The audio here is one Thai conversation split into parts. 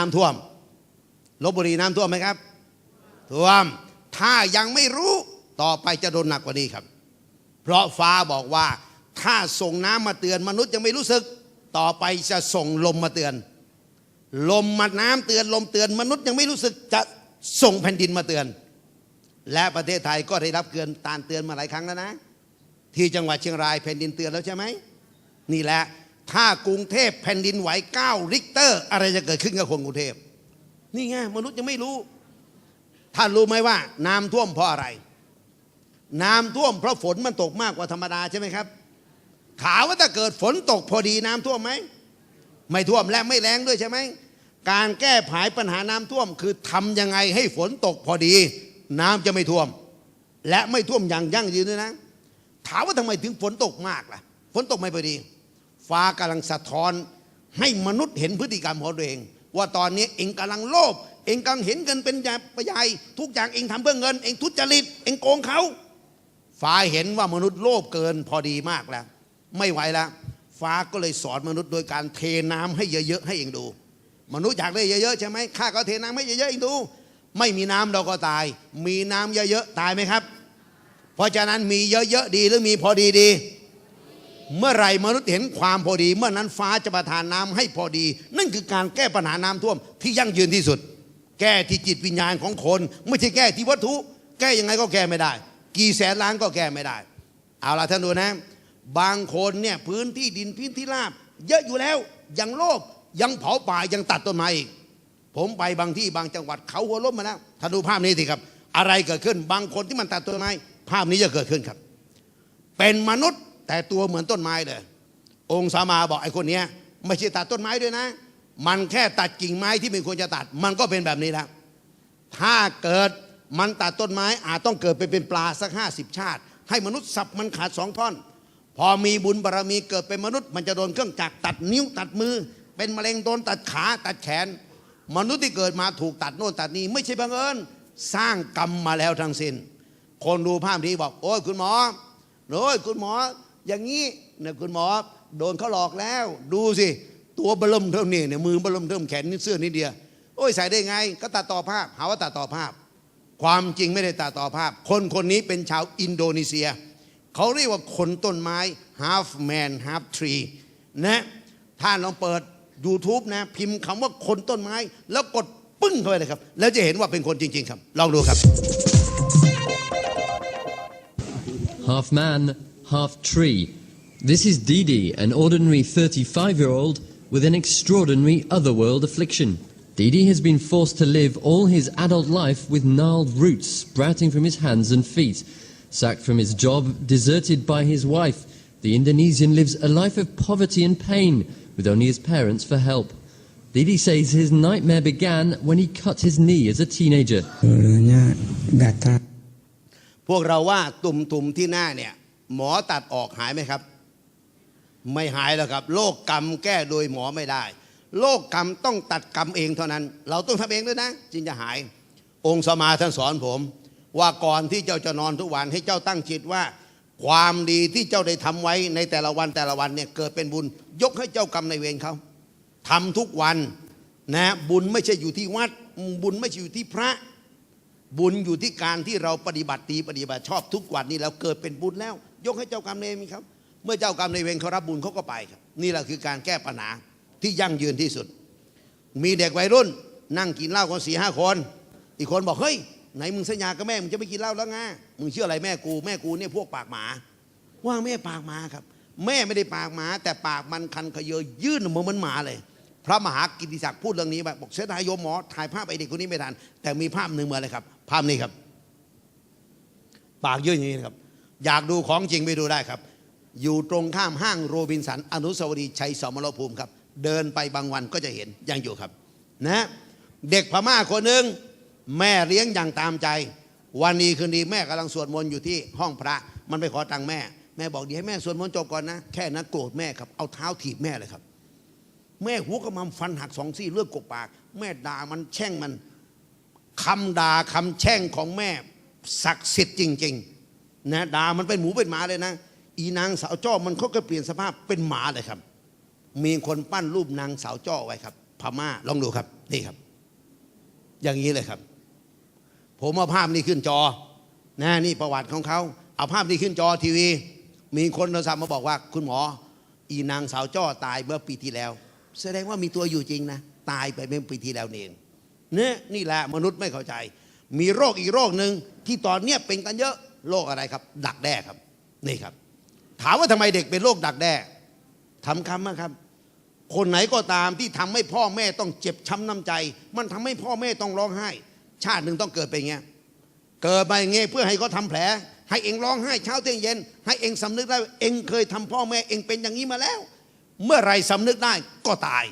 น้ำท่วมลบบุรีน้ำท่วมไหมครับ ท่วม ถ้ายังไม่รู้ต่อไปจะโดนหนักกว่านี้ครับ เพราะฟ้าบอกว่า ถ้าส่งน้ำมาเตือนมนุษย์ยังไม่รู้สึก ต่อไปจะส่งลมมาเตือน ลมมาน้ำเตือนลมเตือนมนุษย์ยังไม่รู้สึกจะส่งแผ่นดินมาเตือน และประเทศไทยก็ได้รับเกินตานเตือนมาหลายครั้งแล้วนะ ที่จังหวัดเชียงรายแผ่นดินเตือนแล้วใช่ไหมนี่แหละ ถ้ากรุงเทพแผ่นดินไหว9ริกเตอร์ อะไรจะเกิดขึ้นกับคนกรุงเทพ นี่ไงมนุษย์ยังไม่รู้ ท่านรู้ไหมว่า น้ำท่วมเพราะอะไร น้ำท่วมเพราะฝนมันตกมากกว่าธรรมดาใช่ไหมครับ ถามว่าถ้าเกิดฝนตกพอดีน้ำท่วมไหม ไม่ท่วมและไม่แรงด้วยใช่ไหม การแก้ไขปัญหาน้ำท่วม คือทำยังไงให้ฝนตกพอดี น้ำจะไม่ท่วม และไม่ท่วมอย่างยั่งยืนด้วยนะ ถามว่าทำไมถึงฝนตกมากล่ะ ฝนตกไม่พอดี ฟ้ากำลังสะท้อนให้มนุษย์เห็นพฤติกรรมของตัวเอง ว่าตอนนี้เองกำลังโลภเองกำลังเห็นเงินเป็นใหญ่ใหญ่ทุกอย่างเองทำเพื่อเงิน เองทุจริตเองโกงเขาฟ้าเห็นว่ามนุษย์โลภเกินพอดีมากแล้ว ไม่ไหวแล้วฟ้าก็เลยสอนมนุษย์โดยการเทน้ำให้เยอะๆให้เองดู มนุษย์อยากได้เยอะๆใช่ไหมข้าก็เทน้ำให้เยอะๆเองดู ไม่มีน้ำเราก็ตาย มีน้ำเยอะๆตายไหมครับ เพราะฉะนั้นมีเยอะๆดีหรือมีพอดีดี เมื่อไรมนุษย์เห็นความพอดี เมื่อนั้นฟ้าจะประทานน้ำให้พอดี นั่นคือการแก้ปัญหาน้ำท่วมที่ยั่งยืนที่สุด แก้ที่จิตวิญญาณของคน ไม่ใช่แก้ที่วัตถุ แก้ยังไงก็แก้ไม่ได้ กี่แสนล้านก็แก้ไม่ได้ เอาล่ะท่านดูนะ บางคนเนี่ยพื้นที่ดินพื้นที่ราบ เยอะอยู่แล้วยังโลภยังเผาป่ายังตัดต้นไม้อีกผมไปบางที่บางจังหวัดเขาหัวล้มมาแล้วท่านดูภาพนี้สิครับ อะไรเกิดขึ้นบางคนที่มันตัดต้นไม้ภาพนี้จะเกิดขึ้นครับ เป็นมนุษย์ แต่ตัวเหมือนต้นไม้เลย องค์สามาบอกไอ้คนนี้ไม่ใช่ตัดต้นไม้ด้วยนะ มันแค่ตัดกิ่งไม้ที่เป็นควรจะตัด มันก็เป็นแบบนี้แล้วถ้าเกิดมันตัดต้นไม้อาจต้องเกิดไปเป็นปลาสักห้าสิบชาติ ให้มนุษย์สับมันขาดสองท่อน พอมีบุญบารรมีเกิดเป็นมนุษย์ มันจะโดนเครื่องจักรตัดนิ้วตัดมือ เป็นมะเร็งโดนตัดขาตัดแขน มนุษย์ที่เกิดมาถูกตัดโน่นตัดนี้ไม่ใช่บังเอิญสร้างกรรมมาแล้วทั้งสิ้น คนดูภาพนี้บอก โอ้ยคุณหมอโอ้ยคุณหมอ อย่างนี้เนี่ยคุณหมอโดนเขาหลอกแล้ว ดูสิ ตัวบลมเท่านี้เนี่ยมือบลมเท่าแขนนี่เสื้อนิดเดียวโอ้ยใส่ได้ไง ก็ตัดต่อภาพ หาว่าตัดต่อภาพ ความจริงไม่ได้ตัดต่อภาพ คนคนนี้เป็นชาวอินโดนีเซีย เขาเรียกว่าคนต้นไม้ half man half tree นะท่านลองเปิด YouTube นะ พิมพ์คำว่าคนต้นไม้ แล้วกดปึ้งเข้าไปเลยครับ แล้วจะเห็นว่าเป็นคนจริง ๆ ครับ ลองดูครับ half man, half tree. This is Didi, an ordinary 35 year old with an extraordinary otherworld affliction. Didi has been forced to live all his adult life with gnarled roots sprouting from his hands and feet. Sacked from his job, deserted by his wife, the Indonesian lives a life of poverty and pain with only his parents for help. Didi says his nightmare began when he cut his knee as a teenager. Dulunya gatal พวกเราว่าตุ่มๆที่หน้าเนี่ย หมอตัดออกหายไหมครับ ไม่หายแล้วครับโรคกรรมแก้โดยหมอไม่ได้โรคกรรมต้องตัดกรรมเองเท่านั้น เราต้องทำเองด้วยนะจึงจะหาย องค์สมาท่านสอนผม ว่าก่อนที่เจ้าจะนอนทุกวันให้เจ้าตั้งจิตว่า ความดีที่เจ้าได้ทำไว้ในแต่ละวันแต่ละวันเนี่ยเกิดเป็นบุญ ยกให้เจ้ากรรมในเวรเขาทำทุกวันนะบุญไม่ใช่อยู่ที่วัด บุญไม่ใช่อยู่ที่พระ บุญอยู่ที่การที่เราปฏิบัติดีปฏิบัติชอบทุกวันนี้แล้วเกิดเป็นบุญแล้ว ยกให้เจ้ากรรมนายเวรครับ เมื่อเจ้ากรรมนายเวรเขารับบุญเขาก็ไปครับ นี่แหละคือการแก้ปัญหาที่ยั่งยืนที่สุด มีเด็กวัยรุ่น นั่งกินเหล้ากันสี่ห้าคน อีกคนบอกเฮ้ยไหนมึงสัญญากับแม่มึงจะไม่กินเหล้าแล้วไงมึงเชื่ออะไรแม่กูแม่กูเนี่ยพวกปากหมา ว่าแม่ปากหมาครับ แม่ไม่ได้ปากหมา แต่ปากมันคันขยเยยื่นออกมาเหมือนหมาเลย พระมหากิติศักดิ์พูดเรื่องนี้แบบบอกเสียดายโยมหมอถ่ายภาพไอเด็กคนนี้ไม่ทันแต่มีภาพหนึ่งมาเลยครับ ภาพนี้ครับ ปากยื่นอย่างนี้ครับ อยากดูของจริงไปดูได้ครับ อยู่ตรงข้ามห้างโรบินสัน อนุสาวรีย์ชัยสมรภูมิครับ เดินไปบางวันก็จะเห็นยังอยู่ครับนะเด็กพม่าคนหนึ่งแม่เลี้ยงอย่างตามใจ วันนี้คืนดีแม่กำลังสวดมนต์อยู่ที่ห้องพระ มันไปขอตังค์แม่ แม่บอกเดี๋ยวให้แม่สวดมนต์จบก่อนนะ แค่นั้นโกรธแม่ครับ เอาเท้าถีบแม่เลยครับ แม่หัวกระมำฟันหักสองซี่เลือดกบปาก แม่ด่ามันแช่งมันคำด่าคำแช่งของแม่ศักดิ์สิทธิ์จริง ๆ นะด่ามันเป็นหมูเป็นหมาเลยนะ อีนางสาวจ้อมันเขาก็เปลี่ยนสภาพเป็นหมาเลยครับ มีคนปั้นรูปนางสาวจ้อไว้ครับ พม่าลองดูครับ นี่ครับ อย่างนี้เลยครับ ผมเอาภาพนี้ขึ้นจอ นะนี่ประวัติของเขาเอาภาพนี้ขึ้นจอทีวี มีคนโทรศัพท์มาบอกว่า คุณหมอ อีนางสาวจ้อตายเมื่อปีที่แล้ว แสดงว่ามีตัวอยู่จริงนะตายไปเมื่อปีที่แล้วเองเนี่ยนี่แหละมนุษย์ไม่เข้าใจ มีโรคอีกโรคหนึ่งที่ตอนเนี้ยเป็นกันเยอะ โรคอะไรครับ ดักแด้ครับ นี่ครับ ถามว่าทำไมเด็กเป็นโรคดักแด้ทำคำมั้งครับ คนไหนก็ตามที่ทำให้พ่อแม่ต้องเจ็บช้ำน้ำใจ มันทำให้พ่อแม่ต้องร้องไห้ ชาติหนึ่งต้องเกิดไปเงี้ยเกิดมาอย่างเงี้ยเพื่อให้เขาทำแผล ให้เองร้องไห้เช้าเที่ยงเย็น ให้เองสำนึกได้ เองเคยทำพ่อแม่เองเป็นอย่างนี้มาแล้ว เมื่อไรสำนึกได้ก็ตาย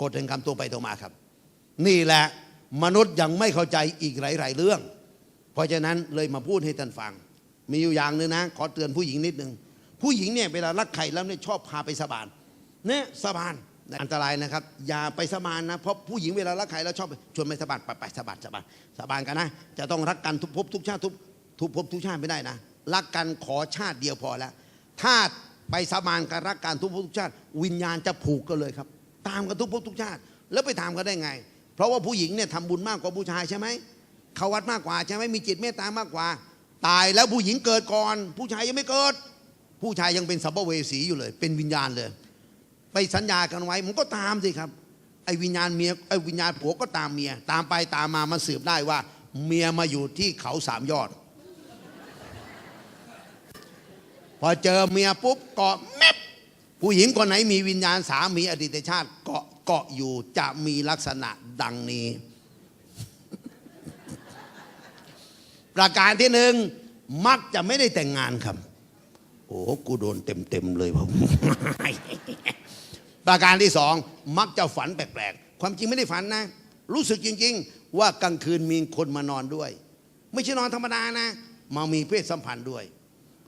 กฎแห่งกรรมตัวไปตัวมาครับ นี่แหละมนุษย์ยังไม่เข้าใจอีกหลาย ๆ เรื่อง เพราะฉะนั้นเลยมาพูดให้ท่านฟัง มีอยู่อย่างหนึงนะ ขอเตือนผู้หญิงนิดนึง ผู้หญิงเนี่ยเวลารักใครแล้วเนี่ยชอบพาไปสบานเนี่ยสบานอันตรายนะครับ อย่าไปสบานนะ เพราะผู้หญิงเวลารักใครแล้วชอบชวนไปสบานไปไปสบานสบานสบานกันนะ จะต้องรักกันทุกภพทุกชาติทุกทุกภพทุกชาติไม่ได้นะ รักกันขอชาติเดียวพอแล้ว ถ้าไปสบานกันรักกันทุกภพทุกชาติ วิญญาณจะผูกกันเลยครับ ตามกันทุกภพทุกชาติ แล้วไปตามกันได้ไง เพราะว่าผู้หญิงเนี่ยทำบุญมากกว่าผู้ชายใช่ไหม เขาวัดมากกว่าใช่ไหมมีจิตเมตตามากกว่า ตายแล้วผู้หญิงเกิดก่อน ผู้ชายยังไม่เกิด ผู้ชายยังเป็นสัมภเวสีอยู่เลย เป็นวิญญาณเลย ไปสัญญากันไว้มันก็ตามสิครับไอ้วิญญาณเมียไอ้วิญญาณผัวก็ตามเมีย ตามไปตามมามันสืบได้ว่า เมียมาอยู่ที่เขาสามยอด พอเจอเมียปุ๊บเกาะแมบผู้หญิงคนไหนมีวิญญาณสามีอดีตชาติเกาะเกาะอยู่จะมีลักษณะดังนี้ ประการที่หนึ่งมักจะไม่ได้แต่งงานครับ โอ้กูโดนเต็มเต็มๆเลยผมประการที่สองมักจะฝันแปลกๆ ความจริงไม่ได้ฝันนะ รู้สึกจริง ๆ ว่ากลางคืนมีคนมานอนด้วย ไม่ใช่นอนธรรมดานะ มามีเพศสัมพันธ์ด้วย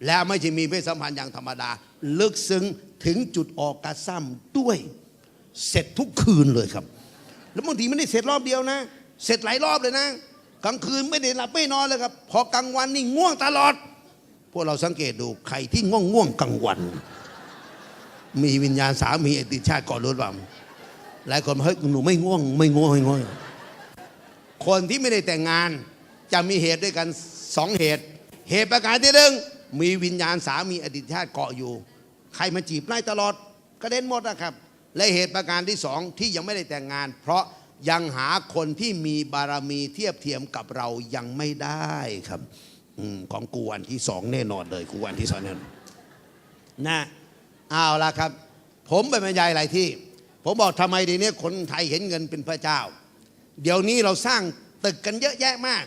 และไม่ใช่มีเพศสัมพันธ์อย่างธรรมดา ลึกซึ้งถึงจุดออกกระซ้ำด้วย เสร็จทุกคืนเลยครับ แล้วบางทีไม่ได้เสร็จรอบเดียวนะ เสร็จหลายรอบเลยนะ กลางคืนไม่ได้หลับไม่นอนเลยครับ พอกลางวันนี่ง่วงตลอด พวกเราสังเกตดูใครที่ง่วงง่วงกลางวัน มีวิญญาณสามีอดีตชาติก่อนรู้เปล่าหลายคนบอกเฮ้ยหนูไม่ง่วง ไม่ง่วงไม่ง่วง คนที่ไม่ได้แต่งงานจะมีเหตุด้วยกันสองเหตุ เหตุประการที่หนึ่งมีวิญญาณสามีอดีตชาติเกาะอยู่ ใครมาจีบไล่ตลอดกระเด็นหมดนะครับ และเหตุประการที่สองที่ยังไม่ได้แต่งงาน เพราะ ยังหาคนที่มีบารมีเทียบเทียมกับเรายังไม่ได้ครับอของกูวันที่สองแน่นอนเลยกูวันที่สองแน่นอนนะเอาละครับ ผมไปบรรยายหลายที่ ผมบอกทำไมดี๋ยวนี้คนไทยเห็นเงินเป็นพระเจ้า เดี๋ยวนี้เราสร้างตึกกันเยอะแยะมาก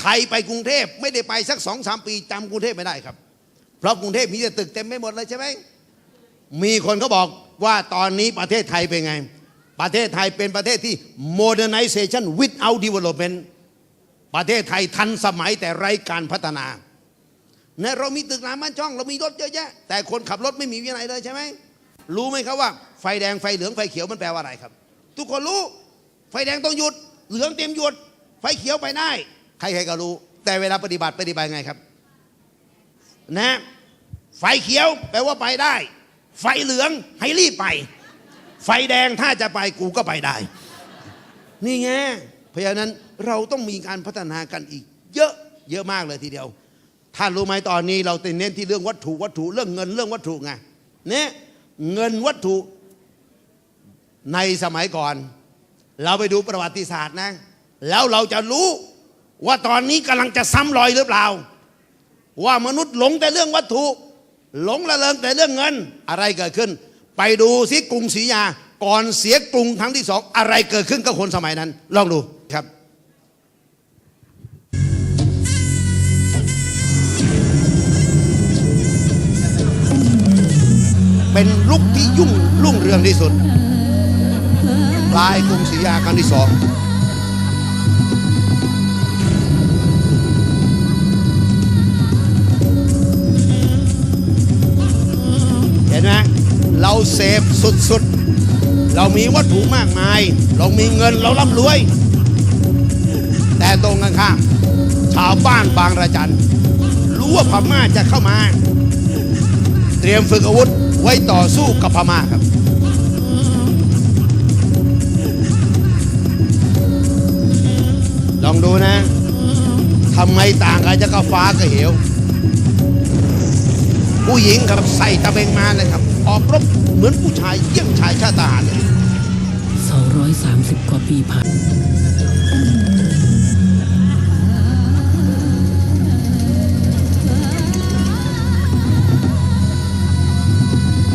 ใครไปกรุงเทพไม่ได้ไปสักสองสามปีจำกรุงเทพไม่ได้ครับ เพราะกรุงเทพมีแต่ตึกเต็มไม่หมดเลยใช่ไหมมีคนเขาบอกว่าตอนนี้ประเทศไทยเป็นไง ประเทศไทยเป็นประเทศที่ modernization without development ประเทศไทยทันสมัยแต่ไร้การพัฒนาเนี่ยเรามีตึกรามบ้านช่อง เรามีรถเยอะแยะ แต่คนขับรถไม่มีวินัยเลยใช่ไหม รู้ไหมครับว่า ไฟแดงไฟเหลืองไฟเขียวมันแปลว่าอะไรครับ ทุกคนรู้ ไฟแดงต้องหยุด เหลืองเต็มหยุด ไฟเขียวไปได้ ใครๆก็รู้ แต่เวลาปฏิบัติปฏิบัติไงครับ นะ ไฟเขียวแปลว่าไปได้ ไฟเหลืองให้รีบไป ไฟแดงถ้าจะไปกูก็ไปได้ นี่ไงเพราะฉะนั้นเราต้องมีการพัฒนากันอีก เยอะเยอะมากเลยทีเดียวท่านรู้ไหมตอนนี้เราเน้นที่เรื่องวัตถุวัตถุเรื่องเงินเรื่องวัตถุไงเนี่ยเงินวัตถุในสมัยก่อน เราไปดูประวัติศาสตร์นะ แล้วเราจะรู้ว่าตอนนี้กำลังจะซ้ำรอยหรือเปล่า ว่ามนุษย์หลงแต่เรื่องวัตถุ หลงละเลงแต่เรื่องเงินอะไรเกิดขึ้น ไปดูสิกรุงศรีอยุธยา ก่อนเสียกรุงครั้งที่สองอะไรเกิดขึ้นกับคนสมัยนั้น ลองดูครับเป็นลุกที่ยุ่งรุ่งเรืองที่สุด ปลายกรุงศรีอยุธยาครั้งที่สอง เราเสพสุดๆ เรามีวัตถุมากมาย เรามีเงินเราร่ำรวย แต่ตรงกันข้ามชาวบ้านบางระจัน รู้ว่าพม่าจะเข้ามา เตรียมฝึกอาวุธไว้ต่อสู้กับพม่าครับลองดูนะทำไมต่างกันจะกับฟ้ากับเหว ผู้หญิงครับใส่ตะเบงมาเลยครับ ออกรบ เหมือนผู้ชายเยี่ยงชายชาติทหารเลย230 กว่าปีผ่าน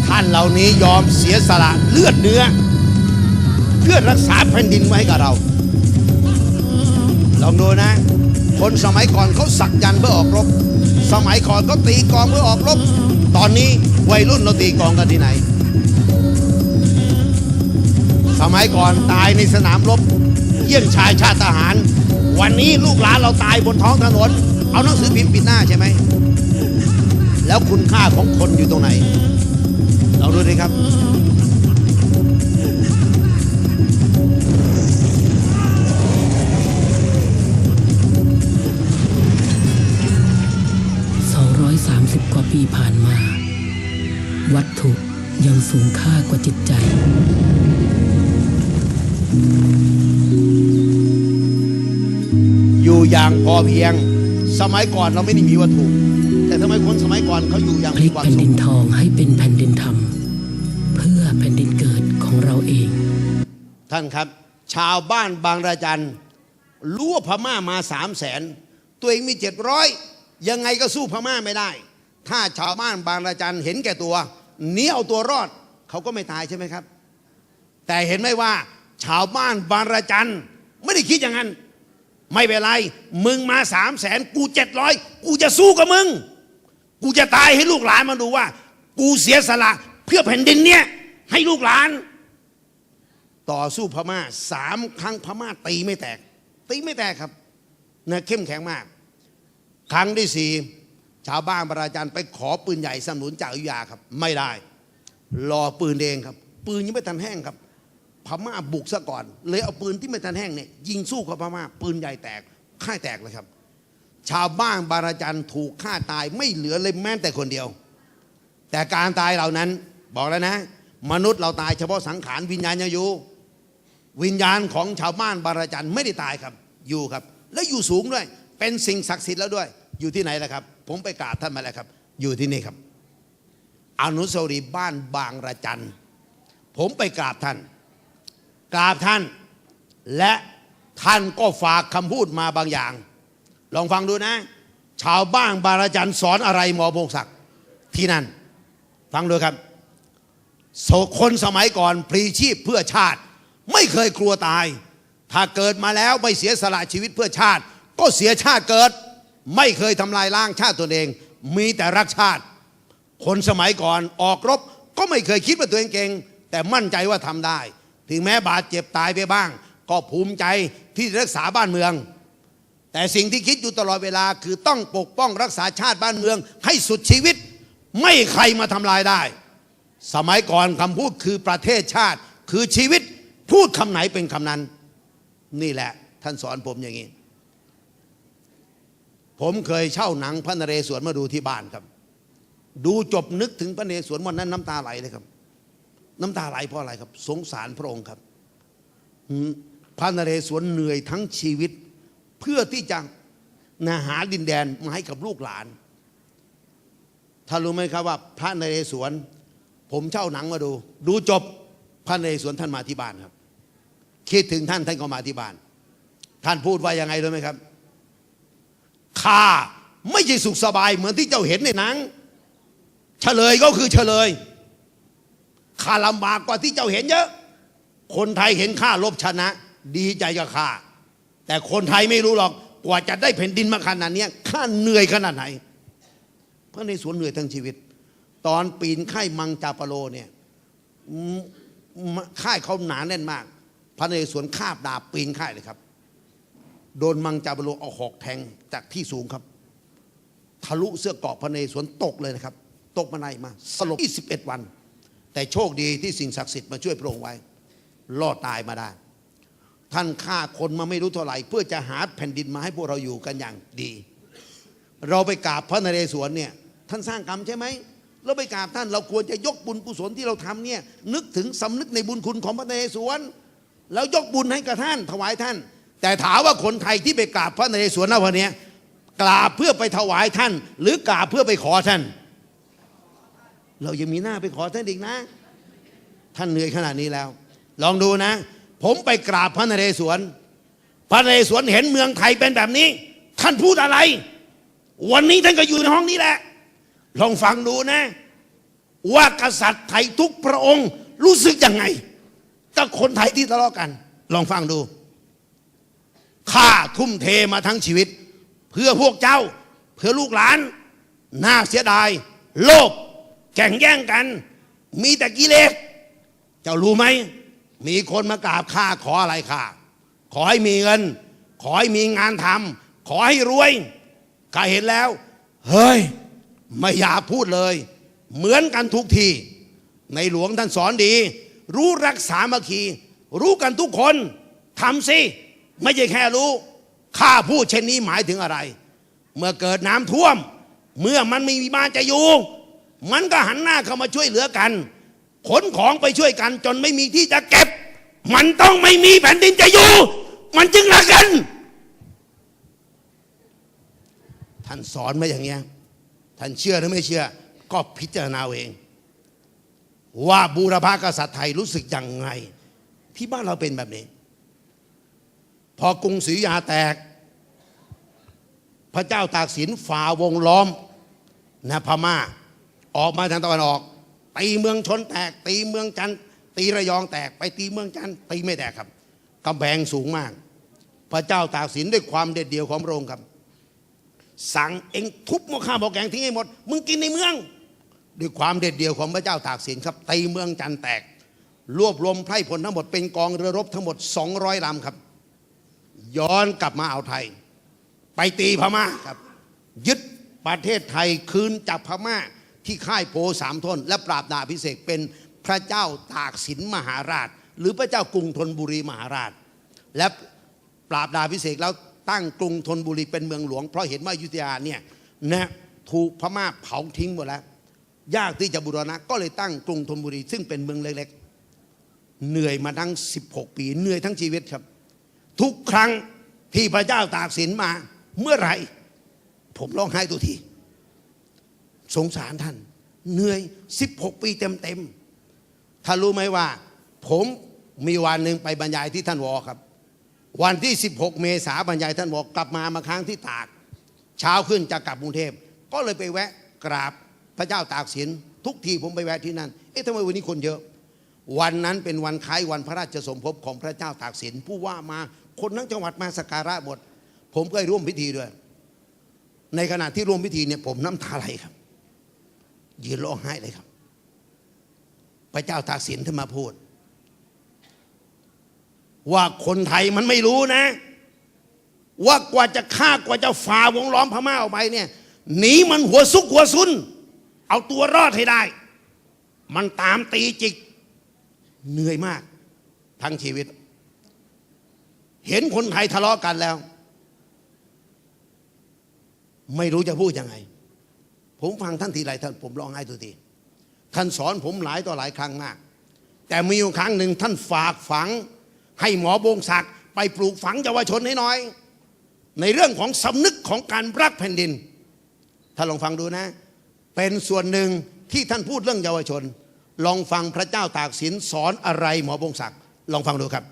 ท่านเหล่านี้ยอมเสียสละเลือดเนื้อ เพื่อรักษาแผ่นดินไว้ให้กับเรา ลองดูนะ คนสมัยก่อนเขาสักยันต์เพื่อออกรบ สมัยก่อนเขาตีกลองเพื่อออกรบ ตอนนี้วัยรุ่นเราตีกลองกันที่ไหน สมัยก่อนตายในสนามรบ เยี่ยงชายชาติทหาร วันนี้ลูกหลานเราตายบนท้องถนน เอาหนังสือพิมพ์ปิดหน้าใช่ไหม แล้วคุณค่าของคนอยู่ตรงไหนลองดูดิครับ230 กว่าปีผ่านมา วัตถุยังสูงค่ากว่าจิตใจ อยู่อย่างพอเพียง สมัยก่อนเราไม่ได้มีวัตถุ แต่ทำไมคนสมัยก่อนเขาอยู่อย่างพมีลิกความแผ่นสุดิขนทองให้เป็นแผ่นดินธรรม เพื่อแผ่นดินเกิดของเราเอง ท่านครับ ชาวบ้านบางระจันรู้ว่าพม่ามาสามแสนตัวเองมีเจ็ดร้อยยังไงก็สู้พม่าไม่ได้ ถ้าชาวบ้านบางระจันเห็นแก่ตัวหนีเอาตัวรอดเขาก็ไม่ตายใช่ไหมครับ แต่เห็นไหมว่า ชาวบ้านบางระจันไม่ได้คิดอย่างนั้น ไม่เป็นไร มึงมาสามแสนกูเจ็ดร้อยกูจะสู้กับมึง กูจะตายให้ลูกหลานมาดูว่า กูเสียสละเพื่อแผ่นดินเนี่ยให้ลูกหลาน ต่อสู้พม่าสามครั้งพม่าตีไม่แตก ตีไม่แตกครับเนะเข้มแข็งมาก ครั้งที่สี่ชาวบ้านประราจันไปขอปืนใหญ่สนับสนุนจากอุยาครับ ไม่ได้ รอปืนเองครับ ปืนยังไม่ทันแห้งครับ พม่าบุกซะก่อน เลยเอาปืนที่ไม่ทันแห้งเนี่ยยิงสู้กับพม่า ปืนใหญ่แตกค่ายแตกเลยครับ ชาวบ้านบาราจันถูกฆ่าตายไม่เหลือเลยแม้แต่คนเดียว แต่การตายเหล่านั้นบอกแล้วนะ มนุษย์เราตายเฉพาะสังขารวิญญาณยังอยู่ วิญญาณของชาวบ้านบาราจันไม่ได้ตายครับอยู่ครับ แล้วอยู่สูงด้วย เป็นสิ่งศักดิ์สิทธิ์แล้วด้วย อยู่ที่ไหนล่ะครับ ผมไปกราบท่านมาแล้วครับ อยู่ที่นี่ครับ อนุสาวรีย์บ้านบางระจันผมไปกราบท่าน กราบท่าน และท่านก็ฝากคำพูดมาบางอย่าง ลองฟังดูนะ ชาวบ้านบาระจันสอนอะไรหมอพงศักดิ์ที่นั่น ฟังดูครับโสคนสมัยก่อนพลีชีพเพื่อชาติ ไม่เคยกลัวตาย ถ้าเกิดมาแล้วไม่เสียสละชีวิตเพื่อชาติ ก็เสียชาติเกิด ไม่เคยทำลายล้างชาติตนเอง มีแต่รักชาติ คนสมัยก่อนออกรบก็ไม่เคยคิดว่าตัวเองเก่งแต่มั่นใจว่าทำได้ ถึงแม้บาดเจ็บตายไปบ้าง ก็ภูมิใจที่รักษาบ้านเมือง แต่สิ่งที่คิดอยู่ตลอดเวลาคือต้องปกป้องรักษาชาติบ้านเมือง ให้สุดชีวิตไม่ใครมาทำลายได้ สมัยก่อนคำพูดคือประเทศชาติ คือชีวิตพูดคำไหนเป็นคำนั้น นี่แหละ ท่านสอนผมอย่างนี้ ผมเคยเช่าหนังพระนเรศวรมาดูที่บ้านครับ ดูจบนึกถึงพระนเรศวรวันนั้นน้ำตาไหลเลยครับ น้ำตาไหลเพราะอะไรครับ สงสารพระองค์ครับพระนเรศวรเหนื่อยทั้งชีวิต เพื่อที่จะนาหาดินแดนมาให้กับลูกหลานถ้ารู้ไหมครับว่า พระนเรศวร ผมเช่าหนังมาดู ดูจบพระนเรศวรท่านมาที่บ้านครับ คิดถึงท่านท่านก็มาที่บ้าน ท่านพูดว่ายังไงรู้ไหมครับข้าไม่ใช่สุขสบายเหมือนที่เจ้าเห็นในหนัง เฉลยก็คือเฉลย ข้าลำบากกว่าที่เจ้าเห็นเยอะ คนไทยเห็นข้าลบชนะ ดีใจกับข้า แต่คนไทยไม่รู้หรอกกว่าจะได้แผ่นดินมาขนาดนี้ข้าเหนื่อยขนาดไหน เพราะในสวนเหนื่อยทั้งชีวิต ตอนปีนค่ายมังจาปโลเนี่ยค่ายเขาหนาแน่นมาก พระในเรศวรคาบดาบปีนค่ายเลยครับ โดนมังจาปโลเอาหอกแทงจากที่สูงครับ ทะลุเสื้อกราะพระในเรศวรตกเลยนะครับ ตกมาในมา สลบ 21 วัน แต่โชคดีที่สิ่งศักดิ์สิทธิ์มาช่วยพระองค์ไว้รอดตายมาได้ ท่านฆ่าคนมาไม่รู้เท่าไหร่ เพื่อจะหาแผ่นดินมาให้พวกเราอยู่กันอย่างดี เราไปกราบพระนเรศวรเนี่ยท่านสร้างกรรมใช่ไหมเราไปกราบท่านเราควรจะยกบุญกุศลที่เราทำเนี่ยนึกถึงสำนึกในบุญคุณของพระนเรศวรแล้วยกบุญให้กับท่านถวายท่าน แต่ถามว่าคนไทยที่ไปกราบพระนเรศวรนะวันเนี้ยกราบเพื่อไปถวายท่าน หรือกราบเพื่อไปขอท่าน เรายังมีหน้าไปขอท่านอีกนะ ท่านเหนื่อยขนาดนี้แล้ว ลองดูนะ ผมไปกราบพระนเรศวร พระนเรศวรเห็นเมืองไทยเป็นแบบนี้ ท่านพูดอะไร วันนี้ท่านก็อยู่ในห้องนี้แหละ ลองฟังดูนะ ว่ากษัตริย์ไทยทุกพระองค์รู้สึกยังไงกับคนไทยที่ทะเลาะกัน ลองฟังดูข้าทุ่มเทมาทั้งชีวิต เพื่อพวกเจ้า เพื่อลูกหลาน น่าเสียดาย โลภ แข่งแย่งกัน มีแต่กิเลสเจ้ารู้ไหม มีคนมากราบข้าขออะไรข้าขอให้มีเงิน ขอให้มีงานทำขอให้รวยข้าเห็นแล้ว เฮ้ย ไม่อยากพูดเลย เหมือนกันทุกที ในหลวงท่านสอนดี รู้รักษามาคี รู้กันทุกคนทำสิ ไม่ใช่แค่รู้ข้าพูดเช่นนี้หมายถึงอะไร เมื่อเกิดน้ำท่วม เมื่อมันไม่มีบ้านจะอยู่ มันก็หันหน้าเข้ามาช่วยเหลือกันขนของไปช่วยกัน จนไม่มีที่จะเก็บ มันต้องไม่มีแผ่นดินจะอยู่ มันจึงรักกัน ท่านสอนมาอย่างเงี้ย ท่านเชื่อหรือไม่เชื่อ ก็พิจารณาเอง ว่าบูรพากษัตริย์ไทยรู้สึกยังไง ที่บ้านเราเป็นแบบนี้ พอกรุงศรีอยุธยาแตก พระเจ้าตากสินฝ่าวงล้อมนะพม่า ออกมาทางตะวันออก ตีเมืองชนแตก ตีเมืองจันทร์ตีระยองแตก ไปตีเมืองจันทร์ตีไม่แตกครับกำแพงสูงมาก พระเจ้าตากสินด้วยความเด็ดเดี่ยวของพระองค์ครับ สั่งเองทุบหม้อข้าวหม้อแกงทิ้งให้หมด มึงกินในเมือง ด้วยความเด็ดเดี่ยวของพระเจ้าตากสินครับตีเมืองจันทร์แตก รวบรวมไพร่พลทั้งหมดเป็นกองเรือรบทั้งหมด 200ลำครับ ย้อนกลับมาเอาไทย ไปตีพม่าครับ ยึดประเทศไทยคืนจากพม่า ที่ค่ายโพสามทน และปราบดาพิเศษเป็นพระเจ้าตากสินมหาราช หรือพระเจ้ากรุงธนบุรีมหาราช และปราบดาพิเศษแล้วตั้งกรุงธนบุรีเป็นเมืองหลวง เพราะเห็นว่ายุทธยาเนี่ยนะถูกพม่าเผาทิ้งหมดแล้ว ยากที่จะบูรณะก็เลยตั้งกรุงธนบุรี ซึ่งเป็นเมืองเล็กๆ เหนื่อยมาทั้ง 16 ปี เหนื่อยทั้งชีวิตครับ ทุกครั้งที่พระเจ้าตากสินมาเมื่อไหร่ ผมร้องไห้ตัวที สงสารท่าน เหนื่อย 16 ปีเต็มๆท่านรู้ไหมว่า ผมมีวันหนึ่งไปบรรยายที่ท่านวอครับ วันที่ 16 เมษาบรรยายท่านวอกลับมามาค้างที่ตาก เช้าขึ้นจะกลับกรุงเทพก็เลยไปแวะกราบพระเจ้าตากสินทุกทีผมไปแวะที่นั่น เอ๊ะทำไมวันนี้คนเยอะ วันนั้นเป็นวันคล้ายวันพระราชสมภพของพระเจ้าตากสินผู้ว่ามาคนทั้งจังหวัดมาสักการะหมด ผมก็ไปร่วมพิธีด้วย ในขณะที่ร่วมพิธีเนี่ยผมน้ำตาไหลครับ ยืนร้องไห้เลยครับ พระเจ้าตากสินท่านมาพูด ว่าคนไทยมันไม่รู้นะ ว่ากว่าจะฆ่ากว่าจะฝ่าวงล้อมพม่าออกไปเนี่ยหนีมันหัวซุกหัวซุน เอาตัวรอดให้ได้ มันตามตีจิก เหนื่อยมาก ทั้งชีวิต เห็นคนไทยทะเลาะกันแล้ว ไม่รู้จะพูดยังไง ผมฟังท่านทีไรท่านผมร้องไห้ทุกทีท่านสอนผมหลายต่อหลายครั้งมาก แต่มีอยู่ครั้งหนึ่งท่านฝากฝัง ให้หมอบงศักดิ์ไปปลูกฝังเยาวชนให้น้อย ในเรื่องของสำนึกของการรักแผ่นดินท่านลองฟังดูนะ เป็นส่วนหนึ่งที่ท่านพูดเรื่องเยาวชน ลองฟังพระเจ้าตากสินสอนอะไรหมอบงศักดิ์ลองฟังดูครับ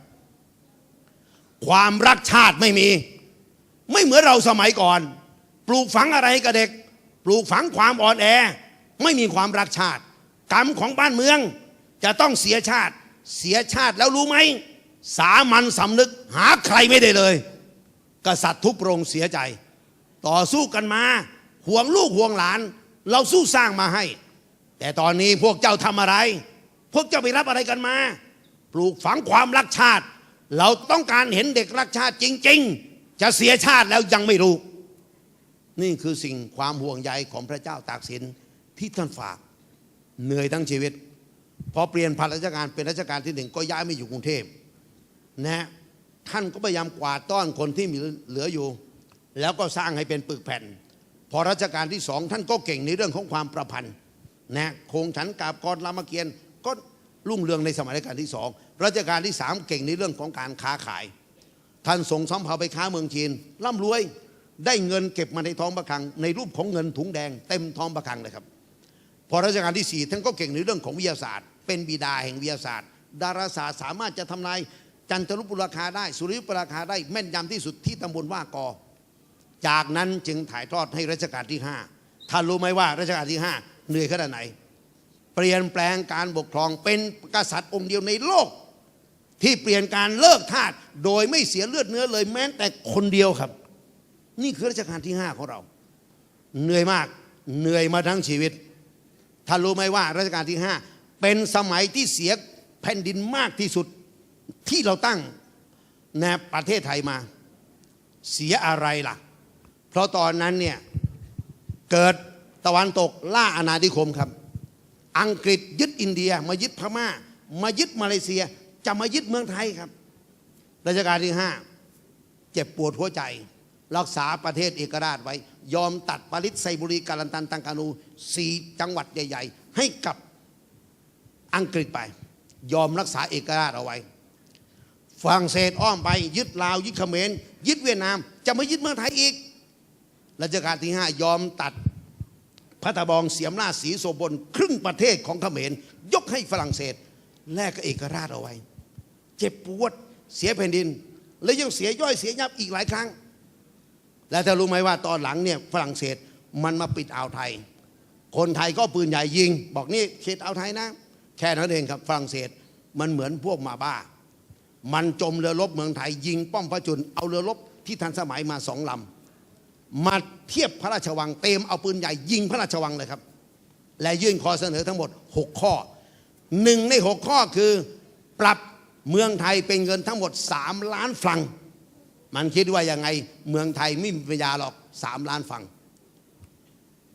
ความรักชาติไม่มี ไม่เหมือนเราสมัยก่อน ปลูกฝังอะไรให้กับเด็ก ปลูกฝังความอ่อนแอ ไม่มีความรักชาติ กรรมของบ้านเมือง จะต้องเสียชาติ เสียชาติแล้วรู้ไหม สามัญสำนึกหาใครไม่ได้เลย กษัตริย์ทุบโรงเสียใจ ต่อสู้กันมา ห่วงลูกห่วงหลาน เราสู้สร้างมาให้ แต่ตอนนี้พวกเจ้าทำอะไร พวกเจ้าไปรับอะไรกันมา ปลูกฝังความรักชาติ เราต้องการเห็นเด็กรักชาติจริง ๆ จะเสียชาติแล้วยังไม่รู้ นี่คือสิ่งความห่วงใยของพระเจ้าตากสินที่ท่านฝากเหนื่อยทั้งชีวิต พอเปลี่ยนพันราชการเป็นราชการที่หนึ่งก็ย้ายมาอยู่กรุงเทพนะท่านก็พยายามกวาดต้อนคนที่มีเหลืออยู่ แล้วก็สร้างให้เป็นปึกแผ่น พอรัชกาลที่สองท่านก็เก่งในเรื่องของความประพันธ์นะโคงฉันกาบกรรามเกียรติก็รุ่งเรืองในสมัยรัชกาลที่สองรัชกาลที่สามเก่งในเรื่องของการค้าขาย ท่านส่งสำเภาไปค้าเมืองจีนร่ำรวย ได้เงินเก็บมาในท้องพระคลัง ในรูปของเงินถุงแดงเต็มท้องพระคลังเลยครับ พอรัชกาลที่สี่ท่านก็เก่งในเรื่องของวิทยาศาสตร์ เป็นบิดาแห่งวิทยาศาสตร์ ดาราศาสตร์สามารถจะทำนายจันทรุปราคาได้ สุริยุปราคาได้แม่นยำที่สุดที่ตำบลว่ากอ จากนั้นจึงถ่ายทอดให้รัชกาลที่ห้าท่านรู้ไหมว่ารัชกาลที่ห้าเหนื่อยขนาดไหน เปลี่ยนแปลงการปกครองเป็นกษัตริย์องค์เดียวในโลก ที่เปลี่ยนการเลิกทาสโดยไม่เสียเลือดเนื้อเลยแม้แต่คนเดียวครับ นี่คือรัชกาลที่ห้าของเรา เหนื่อยมากเหนื่อยมาทั้งชีวิตท่านรู้ไหมว่ารัชกาลที่ห้าเป็นสมัยที่เสียแผ่นดินมากที่สุดที่เราตั้งในประเทศไทยมา เสียอะไรล่ะ เพราะตอนนั้นเนี่ยเกิดตะวันตกล่าอาณานิคมครับ อังกฤษยึดอินเดีย มายึดพม่า มายึดมาเลเซีย จะมายึดเมืองไทยครับรัชกาลที่ห้าเจ็บปวดหัวใจ รักษาประเทศเอกราชไว้ ยอมตัดปริสไซบุรีกาลันตันตังกานูสี่จังหวัดใหญ่ ๆ ให้กับอังกฤษไป ยอมรักษาเอกราชเอาไว้ฝรั่งเศสอ้อมไป ยึดลาว ยึดเขมรยึดเวียดนาม จะไมายึดเมืองไทยอีกรัชกาลที่ห้ายอมตัดพระตะบองเสียมราชสีโสบนครึ่งประเทศของเขมร ยกให้ฝรั่งเศสแลกกับเอกราชเอาไว้ เจ็บปวดเสียแผ่นดิน และยังเสียย่อยเสียยับอีกหลายครั้ง แล้วถ้ารู้ไหมว่าตอนหลังเนี่ยฝรั่งเศสมันมาปิดอ่าวไทย คนไทยก็ปืนใหญ่ยิง บอกนี่เขตอ่าวไทยนะ แค่นั้นเองครับฝรั่งเศสมันเหมือนพวกหมาบ้า มันจมเรือรบเมืองไทยยิง ป้อมพระจุลเอาเรือรบที่ทันสมัยมาสองลำมาเทียบพระราชวังเต็มเอาปืนใหญ่ยิงพระราชวังเลยครับ และยื่นข้อเสนอทั้งหมด 6 ข้อหนึ่งใน 6 ข้อคือปรับเมืองไทยเป็นเงินทั้งหมด 3 ล้านฟรัง มันคิดว่ายังไงเมืองไทยไม่มีปัญญาหรอก3ล้านฟัง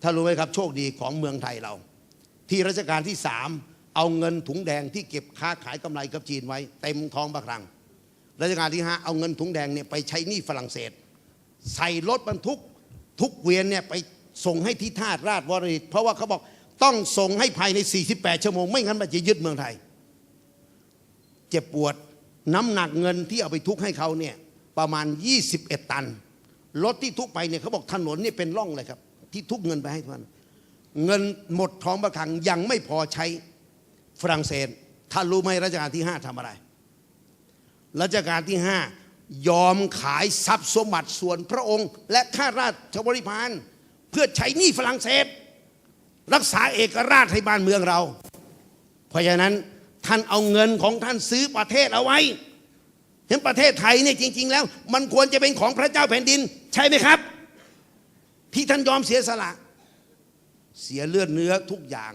ถ้ารู้ไหมครับโชคดีของเมืองไทยเรา ที่รัชกาลที่สามเอาเงินถุงแดงที่เก็บค้าขายกำไรกับจีนไว้ เต็มท้องพระคลัง รัชกาลที่ห้าเอาเงินถุงแดงเนี่ยไปใช้หนี้ฝรั่งเศส ใส่รถบรรทุกทุกเวียนเนี่ยไปส่งให้ที่ท่าราชวรนิตเพราะว่าเขาบอกต้องส่งให้ภายใน 48 ชั่วโมง ไม่งั้นมันจะยึดเมืองไทย เจ็บปวดน้ำหนักเงินที่เอาไปทุกให้เขาเนี่ย ประมาณ 21 ตัน รถที่ทุกไปเนี่ยเขาบอกถนนนี่เป็นร่องเลยครับ ที่ทุกเงินไปให้ทุกคนเงินหมดท้องประคังยังไม่พอใช้ฝรั่งเศสท่านรู้ไหมรัชกาลที่ 5ทำอะไร รัชกาลที่ 5 ยอมขายทรัพย์สมบัติส่วนพระองค์ และข้าราชบริพารเพื่อใช้หนี้ฝรั่งเศส รักษาเอกราชให้บ้านเมืองเรา เพราะฉะนั้นท่านเอาเงินของท่านซื้อประเทศเอาไว้ เห็นประเทศไทยเนี่ยจริง ๆ แล้ว มันควรจะเป็นของพระเจ้าแผ่นดิน ใช่ไหมครับ ที่ท่านยอมเสียสละ เสียเลือดเนื้อทุกอย่าง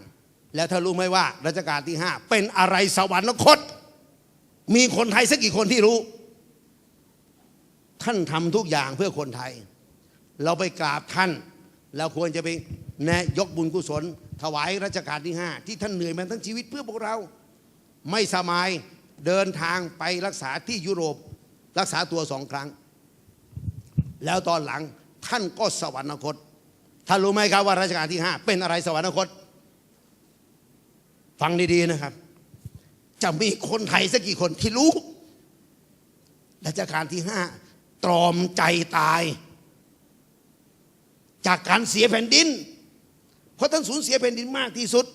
แล้วถ้ารู้ไหมว่ารัชกาลที่ห้าเป็นอะไรสวรรคต มีคนไทยสักกี่คนที่รู้ ท่านทำทุกอย่างเพื่อคนไทย เราไปกราบท่าน เราควรจะไปแนะยกบุญกุศล ถวายรัชกาลที่ห้าที่ท่านเหนื่อยมาทั้งชีวิตเพื่อพวกเรา ไม่สมาย เดินทางไปรักษาที่ยุโรปรักษาตัวสองครั้ง แล้วตอนหลังท่านก็สวรรคตท่านรู้ไหมครับว่ารัชกาลที่ห้าเป็นอะไรสวรรคต ฟังดีๆนะครับ จะมีคนไทยสักกี่คนที่รู้รัชกาลที่ห้าตรอมใจตาย จากการเสียแผ่นดิน เพราะท่านสูญเสียแผ่นดินมากที่สุด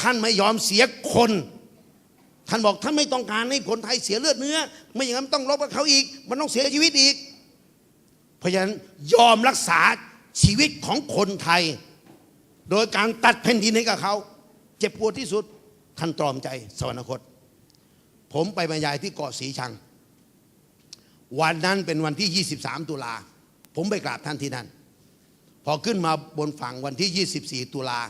ท่านไม่ยอมเสียคน ท่านบอกท่านไม่ต้องการให้คนไทยเสียเลือดเนื้อ ไม่อย่างนั้นต้องรบกับเขาอีก มันต้องเสียชีวิตอีก เพราะฉะนั้นยอมรักษาชีวิตของคนไทย โดยการตัดแผ่นดินให้กับเขา เจ็บปวดที่สุดท่านตรอมใจสวรรคต ผมไปบรรยายที่เกาะสีชัง วันนั้นเป็นวันที่ 23 ตุลา ผมไปกราบท่านที่นั่น พอขึ้นมาบนฝั่งวันที่ 24 ตุลา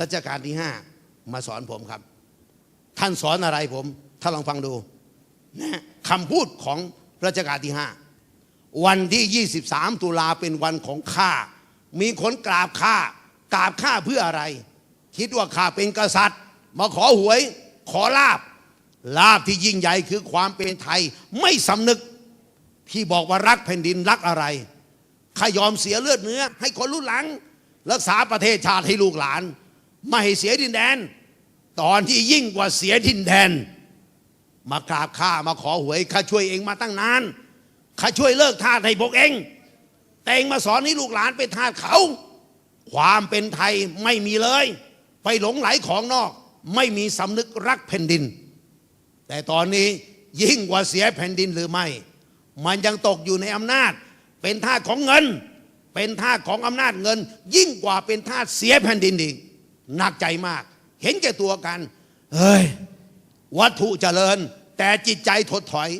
รัชกาลที่ 5 มาสอนผมครับ ท่านสอนอะไรผมถ้าลองฟังดูนะคำพูดของรัชกาลที่5วันที่ 23 ตุลาเป็นวันของข้า มีคนกราบข้ากราบข้าเพื่ออะไร คิดว่าข้าเป็นกษัตริย์ มาขอหวย ขอลาบ ลาบที่ยิ่งใหญ่คือความเป็นไทยไม่สำนึก ที่บอกว่ารักแผ่นดินรักอะไรข้ายอมเสียเลือดเนื้อ ให้คนรุ่นหลัง รักษาประเทศชาติให้ลูกหลาน ไม่ให้เสียดินแดน ตอนที่ยิ่งกว่าเสียดินแดน มากราบข้ามาขอหวยข้าช่วยเองมาตั้งนานข้าช่วยเลิกทาสให้พวกเอง แต่เองมาสอนให้ลูกหลานเป็นทาสเขา ความเป็นไทยไม่มีเลย ไปหลงไหลของนอก ไม่มีสำนึกรักแผ่นดิน แต่ตอนนี้ยิ่งกว่าเสียแผ่นดินหรือไม่ มันยังตกอยู่ในอำนาจ เป็นทาสของเงิน เป็นทาสของอำนาจเงิน ยิ่งกว่าเป็นทาสเสียแผ่นดินอีกหนักใจมาก เห็นแก่ตัวกัน เฮ้ย วัตถุเจริญ แต่จิตใจถดถอย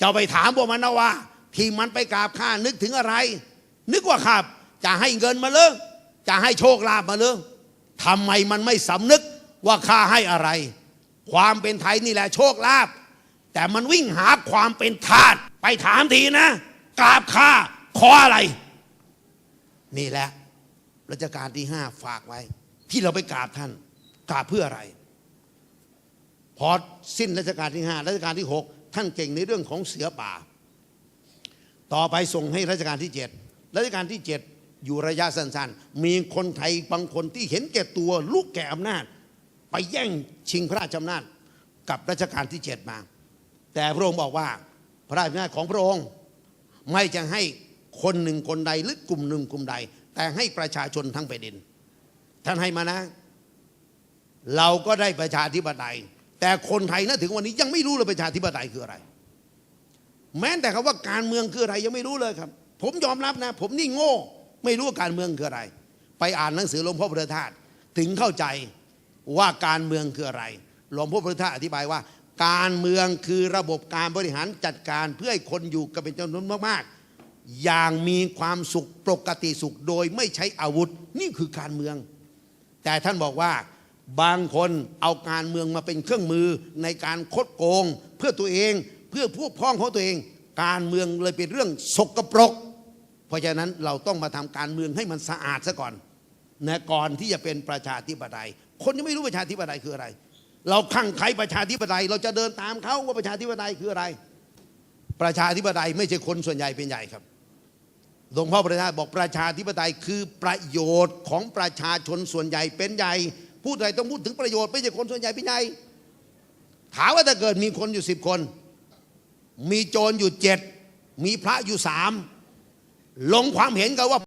จ้าไปถามพวกมันนะว่า ที่มันไปกราบข้านึกถึงอะไร นึกว่าข้าจะให้เงินมาเลยจะให้โชคลาภมาเลยทำไมมันไม่สำนึกว่าข้าให้อะไร ความเป็นไทยนี่แหละโชคลาภแต่มันวิ่งหาความเป็นทาสไปถามทีนะ กราบข้าขออะไร นี่แหละรัชกาลที่ห้าฝากไว้ ที่เราไปกราบท่าน กราบเพื่ออะไร พอสิ้นรัชกาลที่ห้ารัชกาลที่หกท่านเก่งในเรื่องของเสือป่า ต่อไปส่งให้รัชกาลที่เจ็ดรัชกาลที่เจ็ดอยู่ระยะสั้นๆ มีคนไทยบางคนที่เห็นแก่ตัวลูกแก่อำนาจ ไปแย่งชิงพระราชอำนาจกับรัชกาลที่เจ็ดมา แต่พระองค์บอกว่าพระราชอำนาจของพระองค์ไม่จะให้คนหนึ่งคนใดหรือกลุ่มหนึ่งกลุ่มใด แต่ให้ประชาชนทั้งแผ่นดิน ท่านให้มานะ เราก็ได้ประชาธิปไตย แต่คนไทยนะถึงวันนี้ยังไม่รู้เลยประชาธิปไตยคืออะไร แม้แต่คำว่าการเมืองคืออะไรยังไม่รู้เลยครับ ผมยอมรับนะ ผมนี่โง่ ไม่รู้ว่าการเมืองคืออะไร ไปอ่านหนังสือหลวงพ่อพุทธทาสถึงเข้าใจว่าการเมืองคืออะไร หลวงพ่อพุทธทาสอธิบายว่า การเมืองคือระบบการบริหารจัดการเพื่อให้คนอยู่กันเป็นจำนวนมากๆ อย่างมีความสุขปกติสุขโดยไม่ใช้อาวุธ นี่คือการเมือง แต่ท่านบอกว่า บางคนเอาการเมืองมาเป็นเครื่องมือในการคดโกง เพื่อตัวเองเพื่อพวกพ้องของตัวเอง การเมืองเลยเป็นเรื่องสกปรก เพราะฉะนั้นเราต้องมาทำการเมืองให้มันสะอาดซะก่อนนะก่อนที่จะเป็นประชาธิปไตย คนยังไม่รู้ประชาธิปไตยคืออะไร เราขังไคล้ประชาธิปไตย เราจะเดินตามเขาว่าประชาธิปไตยคืออะไร ประชาธิปไตยไม่ใช่คนส่วนใหญ่เป็นใหญ่ครับหลวงพ่อประชาบอกประชาธิปไตยคือประโยชน์ของประชาชนส่วนใหญ่เป็นใหญ่ พูดอะไรต้องพูดถึงประโยชน์ไม่ใช่คนส่วนใหญ่พี่นใหญ่ถามว่าถ้าเกิดมีคนอยู่สิบคน มีโจรอยู่เจ็ดมีพระอยู่สามลงความเห็นกันว่า